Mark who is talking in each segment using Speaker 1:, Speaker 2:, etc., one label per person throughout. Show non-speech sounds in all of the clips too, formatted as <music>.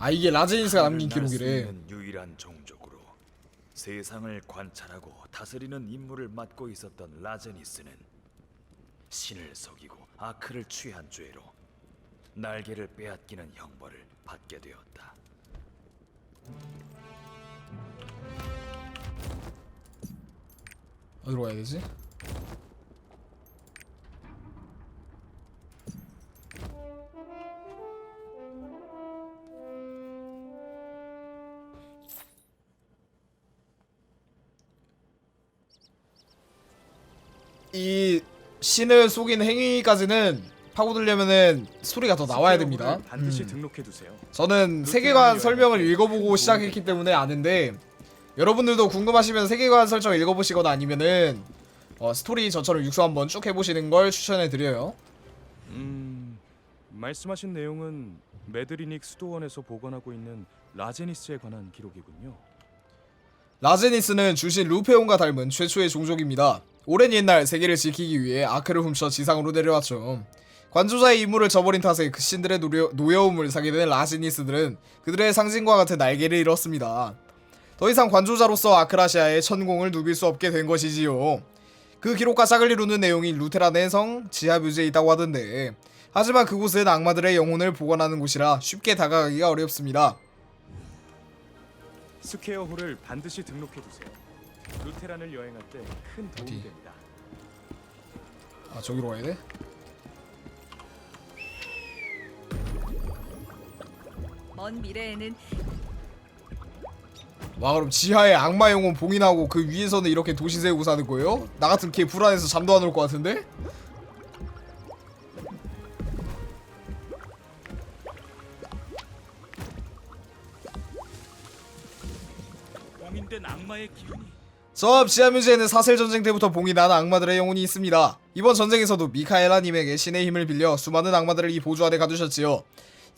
Speaker 1: 아 이게 라제니스가 남긴 기록이래.
Speaker 2: 유일한 종족으로 세상을 관찰하고 다스리는 임무를 맡고 있었던 라제니스는 신을 속이고 아크를 취한 죄로 날개를 빼앗기는 형벌을 받게 되었다.
Speaker 1: 어디로 가야 되지? 이 신을 속인 행위까지는 파고들려면은 스토리가 더 나와야 됩니다.
Speaker 3: 반드시
Speaker 1: 음.
Speaker 3: 등록해 두세요.
Speaker 1: 저는 세계관 설명을 읽어보고 시작했기 때문에 아는데 여러분들도 궁금하시면 세계관 설정 읽어보시거나 아니면은 어, 스토리 저처럼 육수 한번 쭉 해보시는 걸 추천해드려요.
Speaker 3: 음, 말씀하신 내용은 메드리닉 수도원에서 보관하고 있는 라제니스에 관한 기록이군요.
Speaker 1: 라제니스는 주신 루페온과 닮은 최초의 종족입니다. 오랜 옛날 세계를 지키기 위해 아크를 훔쳐 지상으로 내려왔죠. 관조자의 임무를 저버린 탓에 그 신들의 노려, 노여움을 사게 된 라제니스들은 그들의 상징과 같은 날개를 잃었습니다. 더 이상 관조자로서 아크라시아의 천공을 누빌 수 없게 된 것이지요. 그 기록과 짝을 이루는 내용이 루테란의 성 지하묘지에 있다고 하던데 하지만 그곳은 악마들의 영혼을 보관하는 곳이라 쉽게 다가가기가 어렵습니다.
Speaker 3: 스퀘어 홀을 반드시 등록해 두세요. 루테란을 여행할 때 큰 도움이
Speaker 1: 어디?
Speaker 3: 됩니다.
Speaker 1: 아 저기로 가야 돼?
Speaker 4: 먼 미래에는
Speaker 1: 와 그럼 지하에 악마 영혼 봉인하고 그 위에서는 이렇게 도시 세우고 사는 거예요? 나 같은 개 불안해서 잠도 안 올 것 같은데?
Speaker 3: 봉인된 악마의 기운이
Speaker 1: 저 지하 뮤지에는 사슬 전쟁 때부터 봉인한 악마들의 영혼이 있습니다. 이번 전쟁에서도 미카엘라님에게 신의 힘을 빌려 수많은 악마들을 이 보조 안에 가두셨지요.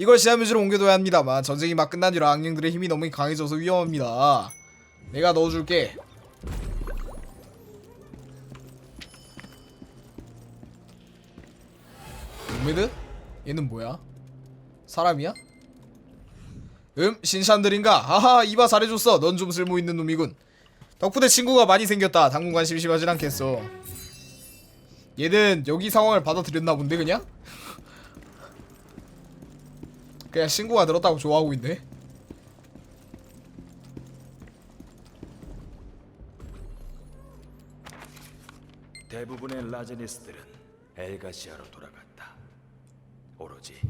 Speaker 1: 이걸 지하뮤지로 옮겨둬야 합니다만 전쟁이 막 끝난 뒤라 악령들의 힘이 너무 강해져서 위험합니다. 내가 넣어줄게. 노메드? 얘는 뭐야? 사람이야? 음 신샨들인가? 하하 이봐 잘해줬어 넌 좀 쓸모있는 놈이군 덕분에 친구가 많이 생겼다 당분간 심심하진 않겠어 얘는 여기 상황을 받아들였나 본데 그냥? 그냥 친구가 들었다고 좋아하고 있네
Speaker 2: 대부분의 라제니스들은 엘가시아로 돌아갔다. 오로지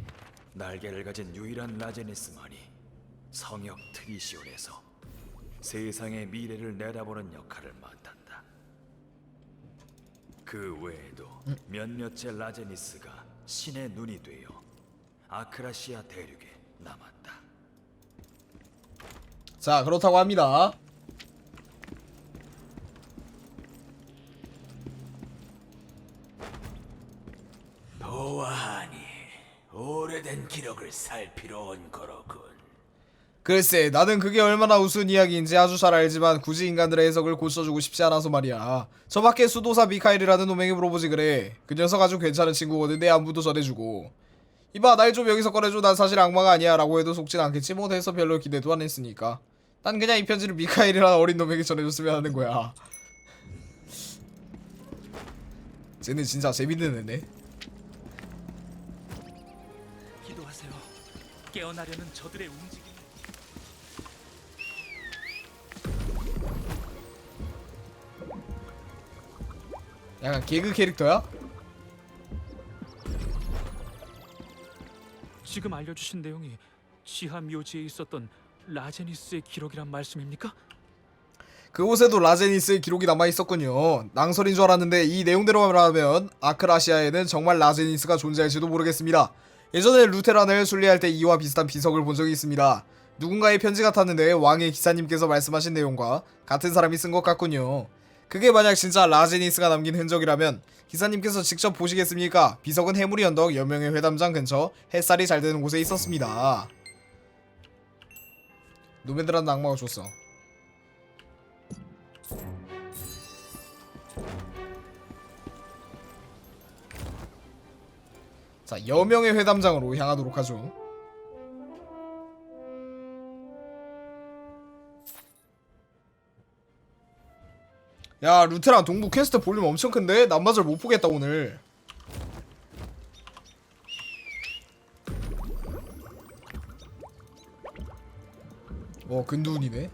Speaker 2: 날개를 가진 유일한 라제니스만이 성역 트리시온에서 세상의 미래를 내다보는 역할을 맡았다. 그 외에도 몇몇의 라제니스가 신의 눈이 되어 아크라시아 대륙에 남았다.
Speaker 1: 자 그렇다고 합니다.
Speaker 5: 보아하니 오래된 기록을 살피러 온 거로군.
Speaker 1: 글쎄 나는 그게 얼마나 우스운 이야기인지 아주 잘 알지만 굳이 인간들의 해석을 고쳐주고 싶지 않아서 말이야. 저 밖에 수도사 미카엘이라는 놈에게 물어보지 그래. 그 녀석 아주 괜찮은 친구거든. 내 안부도 전해주고 이봐 날 좀 여기서 꺼내줘 난 사실 악마가 아니야 라고 해도 속진 않겠지 뭐 돼서 별로 기대도 안 했으니까 난 그냥 이 편지를 미카엘이라는 어린 놈에게 전해줬으면 하는 거야 쟤는 진짜 재밌는 애네
Speaker 5: 기도하세요. 깨어나려는 저들의 움직임.
Speaker 1: 약간 개그 캐릭터야?
Speaker 6: 지금 알려주신 내용이 지하 묘지에 있었던 라제니스의 기록이란 말씀입니까?
Speaker 1: 그곳에도 라제니스의 기록이 남아 있었군요. 낭설인 줄 알았는데 이 내용대로 말하면 아크라시아에는 정말 라제니스가 존재할지도 모르겠습니다. 예전에 루테란을 순례할 때 이와 비슷한 비석을 본 적이 있습니다. 누군가의 편지 같았는데 왕의 기사님께서 말씀하신 내용과 같은 사람이 쓴 것 같군요. 그게 만약 진짜 라제니스가 남긴 흔적이라면 기사님께서 직접 보시겠습니까? 비석은 해물이 언덕 여명의 회담장 근처 햇살이 잘 되는 곳에 있었습니다. 노매들한테 악마가 줬어. 자, 여명의 회담장으로 향하도록 하죠. 야 루테랑 동부 퀘스트 볼륨 엄청 큰데 남마저 못 보겠다 오늘. 어 근두운이네.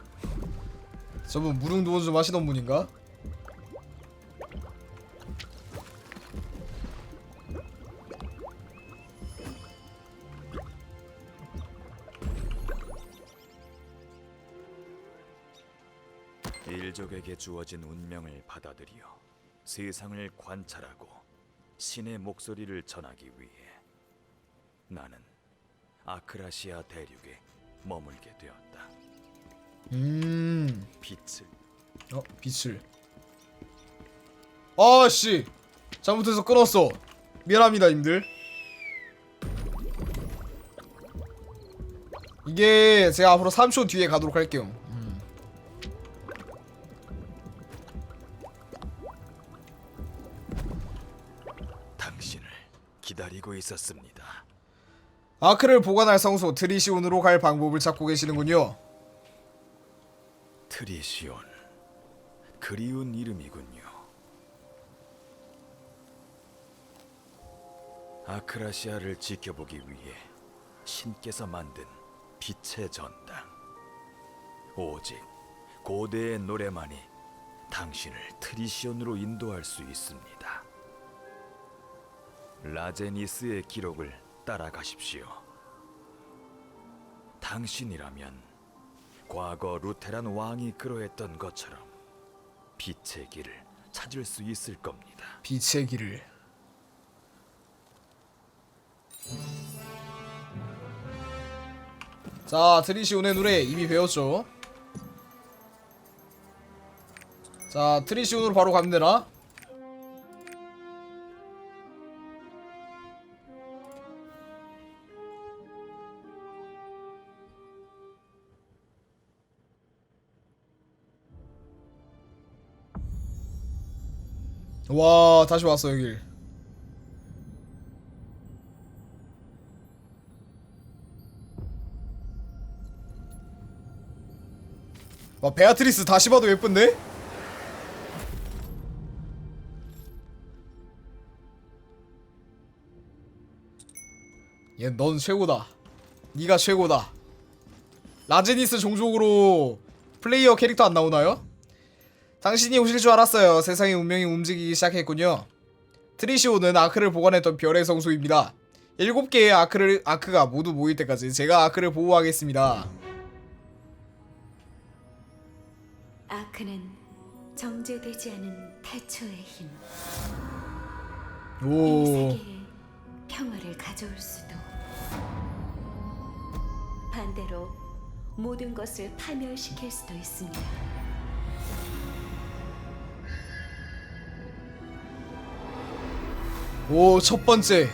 Speaker 1: 저분 무릉도원 좀 하시던 분인가?
Speaker 2: 일족에게 주어진 운명을 받아들여 세상을 관찰하고 신의 목소리를 전하기 위해 나는 아크라시아 대륙에 머물게 되었다.
Speaker 1: 음.
Speaker 2: 빛을
Speaker 1: 어 빛을. 아 씨 잘못해서 끊었어. 미안합니다 님들. 이게 제가 앞으로 3초 뒤에 가도록 할게요.
Speaker 2: 기다리고 있었습니다.
Speaker 1: 아크를 보관할 성소 트리시온으로 갈 방법을 찾고 계시는군요.
Speaker 2: 트리시온 그리운 이름이군요. 아크라시아를 지켜보기 위해 신께서 만든 빛의 전당. 오직 고대의 노래만이 당신을 트리시온으로 인도할 수 있습니다. 라제니스의 기록을 따라가십시오. 당신이라면 과거 루테란 왕이 그러했던 것처럼 빛의 길을 찾을 수 있을 겁니다.
Speaker 1: 빛의 길을. 자, 트리시온의 노래 이미 배웠죠. 자, 트리시온으로 바로 가면 되나? 와, 다시 왔어 여길. 와, 베아트리스 다시 봐도 예쁜데? 얘 넌 최고다. 네가 최고다. 라제니스 종족으로 플레이어 캐릭터 안 나오나요? 당신이 오실 줄 알았어요. 세상의 운명이 움직이기 시작했군요. 트리시오는 아크를 보관했던 별의 성소입니다. 일곱 개의 아크를 아크가 모두 모일 때까지 제가 아크를 보호하겠습니다.
Speaker 7: 아크는 정제되지 않은 태초의 힘, 이
Speaker 1: 오,
Speaker 7: 세계에 평화를 가져올 수도 반대로 모든 것을 파멸시킬 수도 있습니다.
Speaker 1: 오, 첫 번째.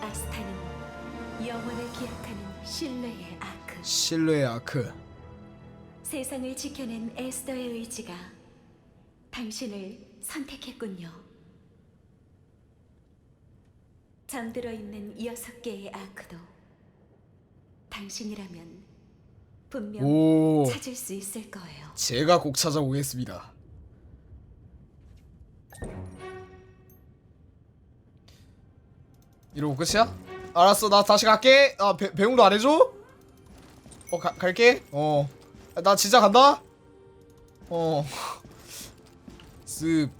Speaker 7: 아스타는 영원을 기약하는 신뢰의 아크,
Speaker 1: 신뢰의 아크.
Speaker 7: 세상을 지켜낸 에스더의 의지가 당신을 선택했군요. 잠들어 있는 여섯 개의 아크도 당신이라면 분명
Speaker 1: 오,
Speaker 7: 찾을 수 있을 거예요.
Speaker 1: 제가 꼭 찾아오겠습니다. 이러고 끝이야? 알았어, 나 다시 갈게. 아, 배, 배웅도 안 해줘? 어, 가, 갈게. 어, 나 진짜 간다. 어, <laughs> 쓱.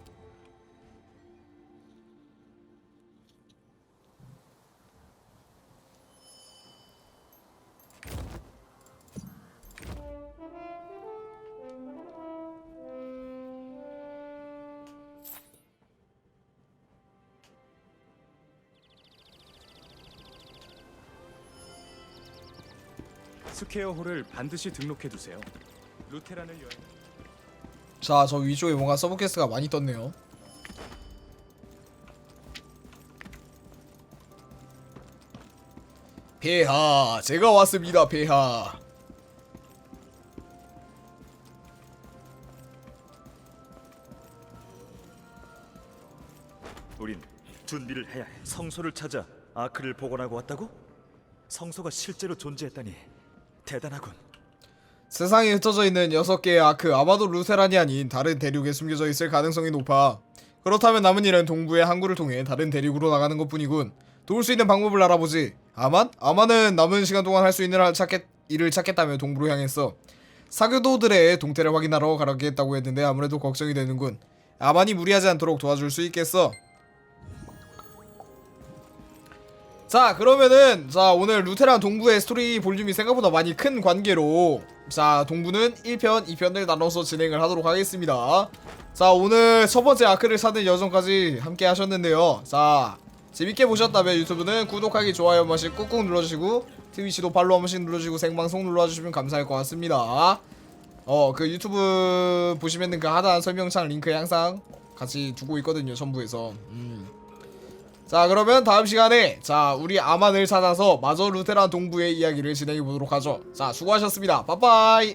Speaker 3: 스퀘어 홀을 반드시 등록해 두세요. 루테란을 여행
Speaker 1: 자, 저 위쪽에 뭔가 서브퀘스트가 많이 떴네요. 폐하, 제가 왔습니다, 폐하.
Speaker 2: 우린 준비를 해야 해. 성소를 찾아 아크를 복원하고 왔다고? 성소가 실제로 존재했다니 대단하군.
Speaker 1: 세상에 흩어져 있는 6개의 아크 아마도 루테란이 아닌 다른 대륙에 숨겨져 있을 가능성이 높아. 그렇다면 남은 일은 동부의 항구를 통해 다른 대륙으로 나가는 것뿐이군. 도울 수 있는 방법을 알아보지. 아만? 아만은 남은 시간 동안 할 수 있는 일 찾겠, 일을 찾겠다며 동부로 향했어. 사교도들의 동태를 확인하러 가라겠다고 했는데 아무래도 걱정이 되는군. 아만이 무리하지 않도록 도와줄 수 있겠어 자 그러면은 자 오늘 루테란 동부의 스토리 볼륨이 생각보다 많이 큰 관계로 자 동부는 1편 2편을 나눠서 진행을 하도록 하겠습니다. 자 오늘 첫 번째 아크를 찾는 여정까지 함께 하셨는데요. 자 재밌게 보셨다면 유튜브는 구독하기 좋아요 한 번씩 꾹꾹 눌러주시고 트위치도 팔로우 한 번씩 눌러주시고 생방송 눌러주시면 감사할 것 같습니다. 어 그 유튜브 보시면은 그 하단 설명창 링크 항상 같이 두고 있거든요 첨부해서. 음. 자 그러면 다음 시간에 자 우리 아만을 찾아서 마저 루테란 동부의 이야기를 진행해 보도록 하죠. 자 수고하셨습니다. 빠빠이